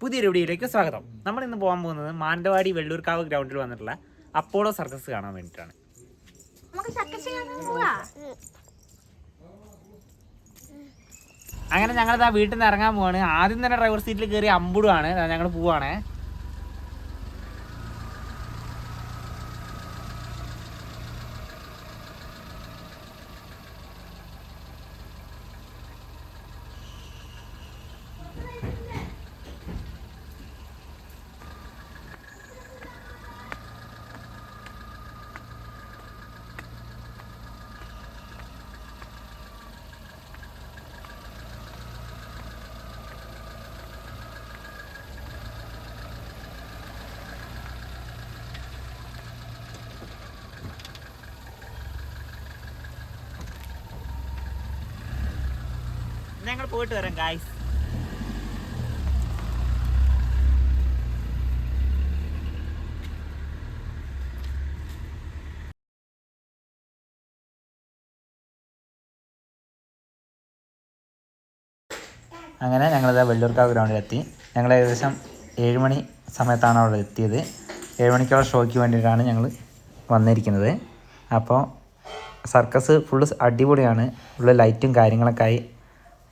പുതിയൊരു വീഡിയോയിലേക്ക് സ്വാഗതം. നമ്മൾ ഇന്ന് പോകാൻ പോകുന്നത് മാനന്തവാടി വെള്ളൂർക്കാവ് ഗ്രൗണ്ടിൽ വന്നിട്ടുള്ള അപ്പോളോ സർക്കസ് കാണാൻ വേണ്ടിയിട്ടാണ്. അങ്ങനെ ഞങ്ങളിതാ ആ വീട്ടിൽ നിന്ന് ഇറങ്ങാൻ പോവാണ്. ആദ്യം തന്നെ ഡ്രൈവർ സീറ്റിൽ കയറി അമ്പുടുവാണ്. ഞങ്ങൾ പോവാണ്. ഞങ്ങൾ പോയിട്ട് വരാം ഗായ്സ് അങ്ങനെ ഞങ്ങളിതാ വെള്ളൂർക്കാവ് ഗ്രൗണ്ടിലെത്തി ഞങ്ങൾ ഏകദേശം ഏഴുമണി സമയത്താണ് അവിടെ എത്തിയത്. ഏഴുമണിക്കുള്ള ഷോയ്ക്ക് വേണ്ടിയിട്ടാണ് ഞങ്ങൾ വന്നിരിക്കുന്നത്. അപ്പോൾ സർക്കസ് ഫുള്ള് അടിപൊളിയാണ്. ഫുള്ള് ലൈറ്റും കാര്യങ്ങളൊക്കെ ആയി.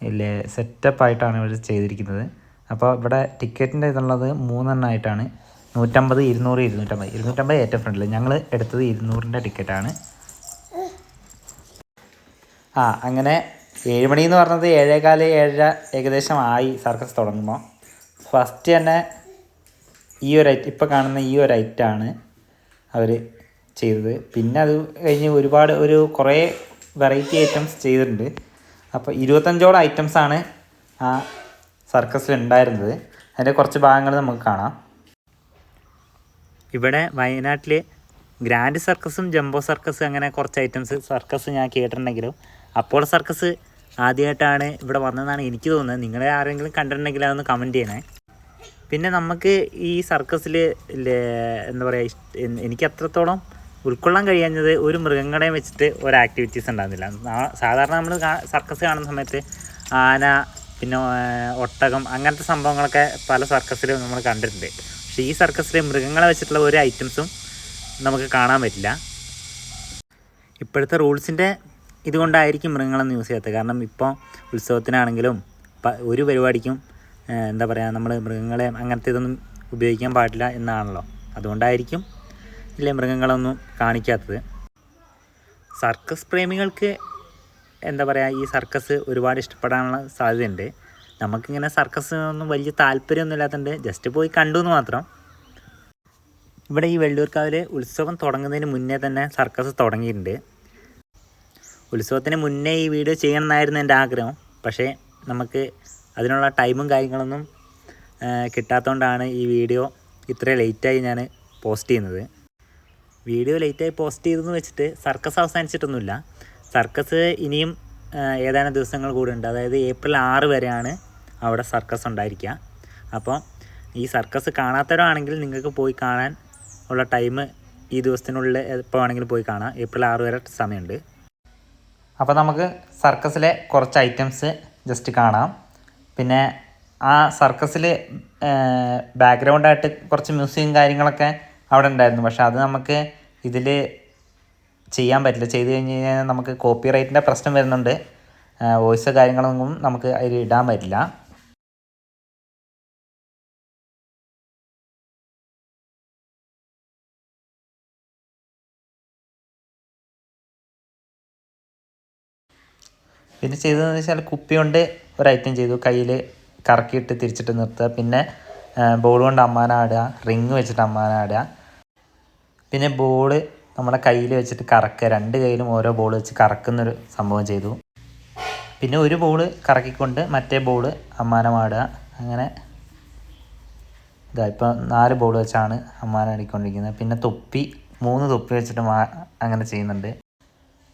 ഇല്ലേ സെറ്റപ്പ് ആയിട്ടാണ് ഇവർ ചെയ്തിരിക്കുന്നത്. അപ്പോൾ ഇവിടെ ടിക്കറ്റിന്റെ ഇതുള്ളത് മൂന്നെണ്ണമായിട്ടാണ് നൂറ്റമ്പത് ഇരുന്നൂറ് ഇരുന്നൂറ്റമ്പത്. ഇരുന്നൂറ്റമ്പത് ഏറ്റവും ഫ്രണ്ടിൽ ഞങ്ങൾ എടുത്തത് ഇരുന്നൂറിന്റെ ടിക്കറ്റാണ് ആ അങ്ങനെ ഏഴ് മണി എന്ന് പറഞ്ഞത് ഏഴേകാൽ ഏഴര ഏകദേശം ആയി സർക്കസ് തുടങ്ങുമ്പോൾ ഫസ്റ്റ് തന്നെ ഈ ഒരു ഐറ്റം ഇപ്പോൾ കാണുന്ന ഈ ഒരു ഐറ്റാണ് അവർ ചെയ്തത്. പിന്നെ അത് കഴിഞ്ഞ് ഒരുപാട് ഒരു കുറേ വെറൈറ്റി ഐറ്റംസ് ചെയ്തിട്ടുണ്ട്. അപ്പോൾ ഇരുപത്തഞ്ചോളം ഐറ്റംസാണ് ആ സർക്കസിൽ ഉണ്ടായിരുന്നത്. അതിന്റെ കുറച്ച് ഭാഗങ്ങൾ നമുക്ക് കാണാം. ഇവിടെ വയനാട്ടിൽ ഗ്രാൻഡ് സർക്കസും ജംബോ സർക്കസ് അങ്ങനെ കുറച്ച് ഐറ്റംസ് സർക്കസ് ഞാൻ കേട്ടിട്ടുണ്ടെങ്കിലും അപ്പോൾ സർക്കസ് ആദ്യമായിട്ടാണ് ഇവിടെ വന്നതെന്നാണ് എനിക്ക് തോന്നുന്നത്. നിങ്ങളെ ആരെങ്കിലും കണ്ടിട്ടുണ്ടെങ്കിൽ അതൊന്ന് കമന്റ് ചെയ്യണേ. പിന്നെ നമുക്ക് ഈ സർക്കസിൽ എന്താ പറയുക എനിക്ക് അത്രത്തോളം ഉൾക്കൊള്ളാൻ കഴിയാഞ്ഞത് ഒരു മൃഗങ്ങളെയും വെച്ചിട്ട് ഒരു ആക്ടിവിറ്റീസ് ഉണ്ടാകുന്നില്ല സാധാരണ നമ്മൾ സർക്കസ് കാണുന്ന സമയത്ത് ആന പിന്നെ ഒട്ടകം അങ്ങനത്തെ സംഭവങ്ങളൊക്കെ പല സർക്കസിലും നമ്മൾ കണ്ടിട്ടുണ്ട്. പക്ഷേ ഈ സർക്കസിൽ മൃഗങ്ങളെ വെച്ചിട്ടുള്ള ഒരു ഐറ്റംസും നമുക്ക് കാണാൻ പറ്റില്ല. ഇപ്പോഴത്തെ റൂൾസിന്റെ ഇതുകൊണ്ടായിരിക്കും മൃഗങ്ങളൊന്നും യൂസ് ചെയ്യാത്തത്. കാരണം ഇപ്പോൾ ഉത്സവത്തിനാണെങ്കിലും ഒരു പരിപാടിക്കും എന്താ പറയുക നമ്മൾ മൃഗങ്ങളെ അങ്ങനത്തെ ഇതൊന്നും ഉപയോഗിക്കാൻ പാടില്ല എന്നാണല്ലോ. അതുകൊണ്ടായിരിക്കും ഇല്ലേ മൃഗങ്ങളൊന്നും കാണിക്കാത്തത്. സർക്കസ് പ്രേമികൾക്ക് എന്താ പറയുക ഈ സർക്കസ് ഒരുപാട് ഇഷ്ടപ്പെടാനുള്ള സാധ്യതയുണ്ട്. നമുക്കിങ്ങനെ സർക്കസ് ഒന്നും വലിയ താല്പര്യമൊന്നും ഇല്ലാത്തതുകൊണ്ട് ജസ്റ്റ് പോയി കണ്ടു എന്ന് മാത്രം. ഇവിടെ ഈ വെള്ളൂർക്കാവിൽ ഉത്സവം തുടങ്ങുന്നതിന് മുന്നേ തന്നെ സർക്കസ് തുടങ്ങിയിട്ടുണ്ട്. ഉത്സവത്തിന് മുന്നേ ഈ വീഡിയോ ചെയ്യണമെന്നായിരുന്നു എന്റെ ആഗ്രഹം. പക്ഷേ നമുക്ക് അതിനുള്ള ടൈമും കാര്യങ്ങളൊന്നും കിട്ടാത്തതുകൊണ്ടാണ് ഈ വീഡിയോ ഇത്ര ലേറ്റായി ഞാൻ പോസ്റ്റ് ചെയ്യുന്നത്. വീഡിയോ ലേറ്റായി പോസ്റ്റ് ചെയ്തെന്ന് വെച്ചിട്ട് സർക്കസ് അവസാനിച്ചിട്ടൊന്നുമില്ല. സർക്കസ് ഇനിയും ഏതാനും ദിവസങ്ങൾ കൂടെ ഉണ്ട് അതായത് ഏപ്രിൽ ആറ് വരെയാണ് അവിടെ സർക്കസ് ഉണ്ടായിരിക്കുക. അപ്പോൾ ഈ സർക്കസ് കാണാത്തവരാണെങ്കിൽ നിങ്ങൾക്ക് പോയി കാണാൻ ഉള്ള ടൈം ഈ ദിവസത്തിനുള്ളിൽ എപ്പോൾ വേണമെങ്കിലും പോയി കാണാം. ഏപ്രിൽ ആറ് വരെ സമയമുണ്ട്. അപ്പോൾ നമുക്ക് സർക്കസിലെ കുറച്ച് ഐറ്റംസ് ജസ്റ്റ് കാണാം. പിന്നെ ആ സർക്കസിൽ ബാക്ക്ഗ്രൗണ്ടായിട്ട് കുറച്ച് മ്യൂസിക്കും കാര്യങ്ങളൊക്കെ അവിടെ ഉണ്ടായിരുന്നു. പക്ഷെ അത് നമുക്ക് ഇതിൽ ചെയ്യാൻ പറ്റില്ല. ചെയ്തു കഴിഞ്ഞ് കഴിഞ്ഞാൽ നമുക്ക് കോപ്പി റൈറ്റിന്റെ പ്രശ്നം വരുന്നുണ്ട്. വോയിസ് കാര്യങ്ങളൊന്നും നമുക്ക് അതിൽ ഇടാൻ പറ്റില്ല. പിന്നെ ചെയ്തതെന്ന് വെച്ചാൽ കുപ്പി കൊണ്ട് ഒരു ഐറ്റം ചെയ്തു. കയ്യിൽ കറക്കിയിട്ട് തിരിച്ചിട്ട് നിർത്തുക. പിന്നെ ബോൾ കൊണ്ട് അമ്മാനാടുക റിങ് വെച്ചിട്ട് അമ്മാനാടുക പിന്നെ ബോൾ നമ്മുടെ കയ്യിൽ വെച്ചിട്ട് കറക്കുക. രണ്ട് കയ്യിലും ഓരോ ബോൾ വെച്ച് കറക്കുന്നൊരു സംഭവം ചെയ്തു. പിന്നെ ഒരു ബോൾ കറക്കിക്കൊണ്ട് മറ്റേ ബോൾ അമ്മാനമാടുക അങ്ങനെ ഇതാ ഇപ്പോൾ നാല് ബോൾ വെച്ചാണ് അമ്മാനം അടിക്കൊണ്ടിരിക്കുന്നത് പിന്നെ തൊപ്പി മൂന്ന് തൊപ്പി വെച്ചിട്ട് അങ്ങനെ ചെയ്യുന്നുണ്ട്.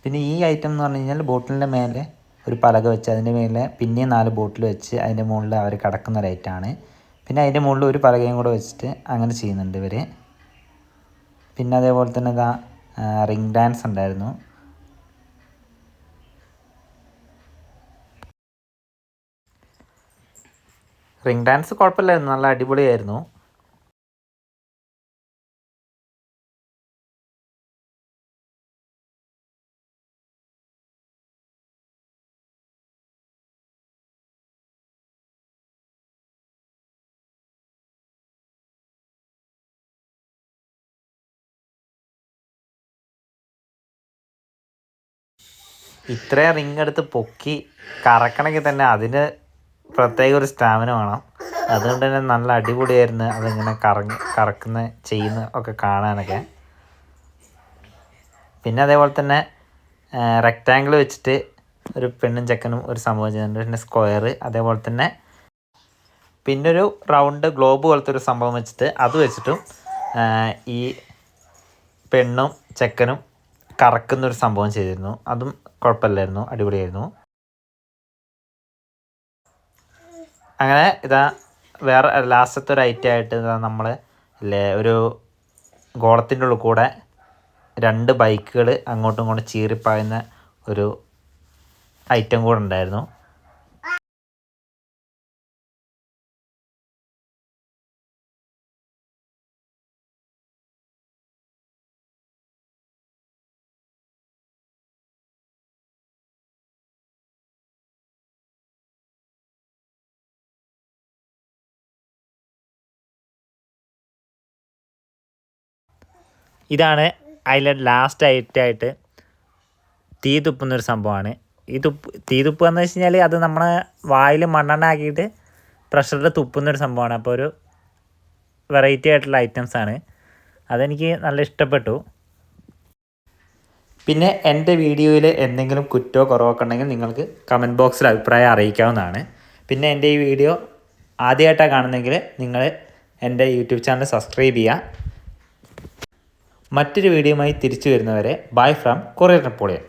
പിന്നെ ഈ ഐറ്റം എന്ന് പറഞ്ഞു കഴിഞ്ഞാൽ ബോട്ടിലിന്റെ മേലെ ഒരു പലക വെച്ച് അതിന്റെ മേലെ പിന്നെയും നാല് ബോട്ടിൽ വെച്ച് അതിന്റെ മുകളിൽ അവർ കിടക്കുന്ന ഒരു ഐറ്റമാണ് പിന്നെ അതിന്റെ മുകളിൽ ഒരു പലകയും കൂടെ വെച്ചിട്ട് അങ്ങനെ ചെയ്യുന്നുണ്ട് ഇവർ പിന്നെ അതേപോലെ തന്നെ ഇതാ റിംഗ് ഡാൻസ് ഉണ്ടായിരുന്നു. റിംഗ് ഡാൻസ് കുഴപ്പമില്ലായിരുന്നു. നല്ല അടിപൊളിയായിരുന്നു. ഇത്രയും റിങ് എടുത്ത് പൊക്കി കറക്കണമെങ്കിൽ തന്നെ അതിന് പ്രത്യേക ഒരു സ്റ്റാമിന വേണം. അതുകൊണ്ട് തന്നെ നല്ല അടിപൊളിയായിരുന്നു അതിങ്ങനെ കറങ്ങി കറക്കുന്ന ചെയ്യുന്ന ഒക്കെ കാണാനൊക്കെ. പിന്നെ അതേപോലെ തന്നെ റെക്റ്റാങ്കിൾ വെച്ചിട്ട് ഒരു പെണ്ണും ചെക്കനും ഒരു സംഭവം ചെയ്യുന്നുണ്ട് പിന്നെ സ്ക്വയർ അതേപോലെ തന്നെ പിന്നെ ഒരു റൗണ്ട് ഗ്ലോബ് പോലത്തെ ഒരു സംഭവം വെച്ചിട്ട് അത് വെച്ചിട്ടും ഈ പെണ്ണും ചെക്കനും കറക്കുന്നൊരു സംഭവം ചെയ്തിരുന്നു. അതും കുഴപ്പമില്ലായിരുന്നു അടിപൊളിയായിരുന്നു. അങ്ങനെ ഇതാ വേറെ ലാസ്റ്റത്തെ ഒരു ഐറ്റം ആയിട്ട് ഇതാ നമ്മൾ അല്ലേ ഒരു ഗോളത്തിന്റെ ഉള്ളിൽ കൂടെ രണ്ട് ബൈക്കുകൾ അങ്ങോട്ടും ഇങ്ങോട്ടും ചീറിപ്പായുന്ന ഒരു ഐറ്റം കൂടെ ഉണ്ടായിരുന്നു. ഇതാണ് അതിലെ ലാസ്റ്റ് ഐറ്റായിട്ട് തീ തുപ്പുന്നൊരു സംഭവമാണ്. ഈ തുപ്പ് തീ തുപ്പുക എന്ന് വെച്ച് കഴിഞ്ഞാൽ അത് നമ്മളെ വായിൽ മണ്ണെണ്ണ ആക്കിയിട്ട് പ്രഷറിൽ തുപ്പുന്നൊരു സംഭവമാണ്. അപ്പോൾ ഒരു വെറൈറ്റി ആയിട്ടുള്ള ഐറ്റംസ് ആണ്. അതെനിക്ക് നല്ല ഇഷ്ടപ്പെട്ടു. പിന്നെ എന്റെ വീഡിയോയിൽ എന്തെങ്കിലും കുറ്റോ കുറവൊക്കെ ഉണ്ടെങ്കിൽ നിങ്ങൾക്ക് കമന്റ് ബോക്സിൽ അഭിപ്രായം അറിയിക്കാവുന്നതാണ്. പിന്നെ എന്റെ ഈ വീഡിയോ ആദ്യമായിട്ടാണ് കാണുന്നെങ്കിൽ നിങ്ങൾ എന്റെ യൂട്യൂബ് ചാനൽ സബ്സ്ക്രൈബ് ചെയ്യുക. മറ്റൊരു വീഡിയോയുമായി തിരിച്ചു വരുന്നവരെ ബൈ ഫ്രം കൊറിയർ നെപ്പോളിയൻ.